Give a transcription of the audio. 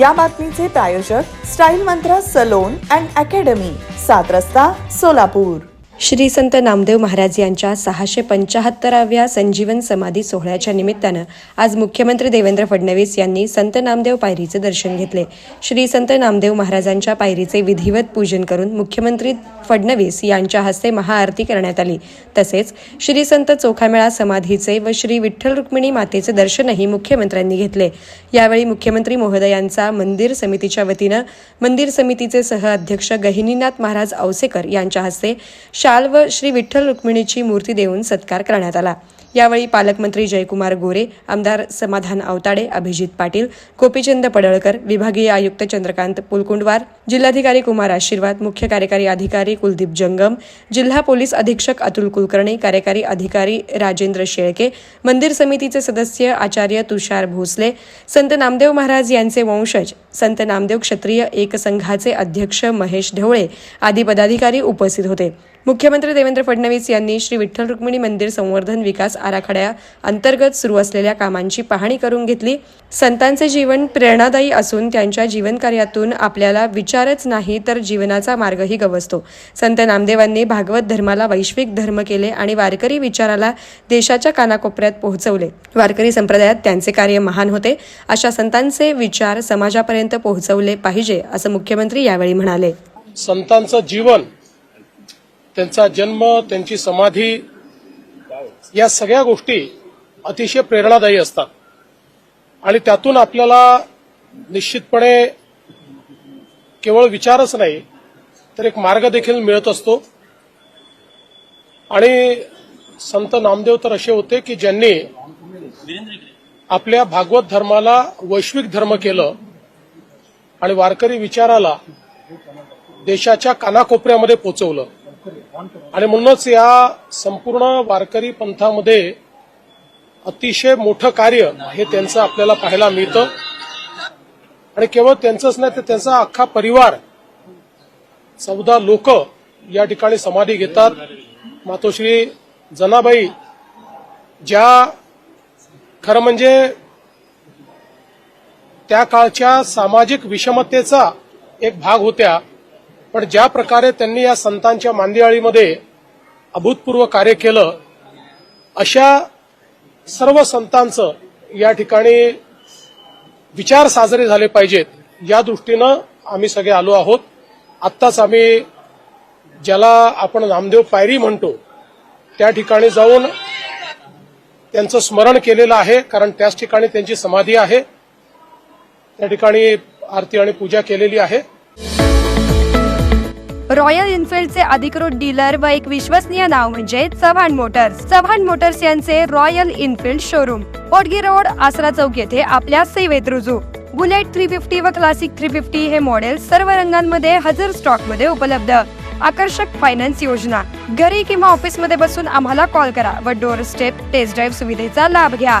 या बातमीचे प्रायोजक स्टाईल मंत्र salon and academy Saat Rasta Solapur. Shri संत नामदेव महाराज यांच्या सहाशे पंचाहत्तराव्या संजीवन समाधी सोहळ्याच्या निमित्तानं आज मुख्यमंत्री देवेंद्र फडणवीस यांनी संत नामदेव पायरीचे दर्शन घेतले. श्री संत नामदेव महाराजांच्या पायरीचे विधिवत पूजन करून मुख्यमंत्री फडणवीस यांच्या हस्ते महाआरती करण्यात आली. तसेच श्री संत चोखामेळा समाधीचे व श्री विठ्ठल रुक्मिणी मातेचे दर्शनही मुख्यमंत्र्यांनी घेतले. यावेळी मुख्यमंत्री महोदयांचा मंदिर समितीच्या वतीनं मंदिर समितीचे सहअध्यक्ष गहिनीनाथ महाराज औसेकर यांच्या हस्ते शाल व श्री विठ्ठल रुक्मिणीची मूर्ती देऊन सत्कार करण्यात आला. यावेळी पालकमंत्री जयकुमार गोरे आमदार समाधान अवताडे अभिजित पाटील गोपीचंद पडळकर विभागीय आयुक्त चंद्रकांत पुलकुंडवार जिल्हाधिकारी कुमार आशीर्वाद मुख्य कार्यकारी अधिकारी कुलदीप जंगम जिल्हा पोलीस अधीक्षक अतुल कुलकर्णी कार्यकारी अधिकारी राजेंद्र शेळके मंदिर समितीचे सदस्य आचार्य तुषार भोसले संत नामदेव महाराज यांचे वंशज संत नामदेव क्षत्रिय एकसंघाचे अध्यक्ष महेश ढवळे आदी पदाधिकारी उपस्थित होते. मुख्यमंत्री देवेंद्र फडणवीस यांनी श्री विठ्ठल रुक्मिणी मंदिर संवर्धन विकास आराखड्या अंतर्गत सुरू असलेल्या कामांची पाहणी करून घेतली. संतांचे जीवन प्रेरणादायी असून त्यांच्या जीवनकार्यातून आपल्याला विचारच नाही तर जीवनाचा मार्गही गवसतो. संत नामदेवांनी भागवत धर्माला वैश्विक धर्म केले आणि वारकरी विचाराला देशाच्या कानाकोपऱ्यात पोहोचवले. वारकरी संप्रदायात त्यांचे कार्य महान होते. अशा संतांचे विचार समाजापर्यंत पोहोचवले पाहिजे असं मुख्यमंत्री यावेळी म्हणाले. संतांचं जीवन त्यांचा जन्म त्यांची समाधी या सगळ्या गोष्टी अतिशय प्रेरणादायी असतात. आणि त्यातून आपल्याला निश्चितपणे केवळ विचारच नाही तर एक मार्ग देखील मिळत असतो. आणि संत नामदेव तर असे होते की ज्यांनी आपल्या भागवत धर्माला वैश्विक धर्म केलं आणि वारकरी विचाराला देशाच्या कानाकोपऱ्यामध्ये पोचवलं. आणि म्हणूनच या संपूर्ण वारकरी पंथामध्ये अतिशय मोठं कार्य हे त्यांचं आपल्याला पाहायला मिळतं. आणि केवळ त्यांचंच नाही तर त्यांचा अख्खा परिवार चौदा लोक या ठिकाणी समाधी घेतात. मातोश्री जनाबाई ज्या खरं म्हणजे त्या काळच्या सामाजिक विषमतेचा एक भाग होत्या. पण ज्या प्रकारे त्यांनी या संतांच्या मांदियाळीमध्ये अभूतपूर्व कार्य केलं अशा सर्व संतांचं या ठिकाणी विचार साजरे झाले पाहिजेत. या दृष्टीनं आम्ही सगळे आलो आहोत. आत्ताच आम्ही ज्याला आपण नामदेव पायरी म्हणतो त्या ठिकाणी जाऊन त्यांचं स्मरण केलेलं आहे कारण त्याच ठिकाणी त्यांची समाधी आहे. त्या ठिकाणी आरती आणि पूजा केलेली आहे. रॉयल इन्फिल्डचे अधिकृत डीलर व एक विश्वसनीय नाव म्हणजे चव्हाण मोटर्स. चव्हाण मोटर्स यांचे Royal Enfield showroom. पोटगी road Asara चौक येथे आपल्या सेवेत रुजू. बुलेट थ्री फिफ्टी व क्लासिक थ्री फिफ्टी हे मॉडेल सर्व रंगांमध्ये हजर स्टॉकमध्ये उपलब्ध. आकर्षक फायनान्स योजना. घरी किंवा ऑफिसमध्ये बसून आम्हाला कॉल करा व डोर स्टेप टेस्ट ड्राईव्ह सुविधेचा लाभ घ्या.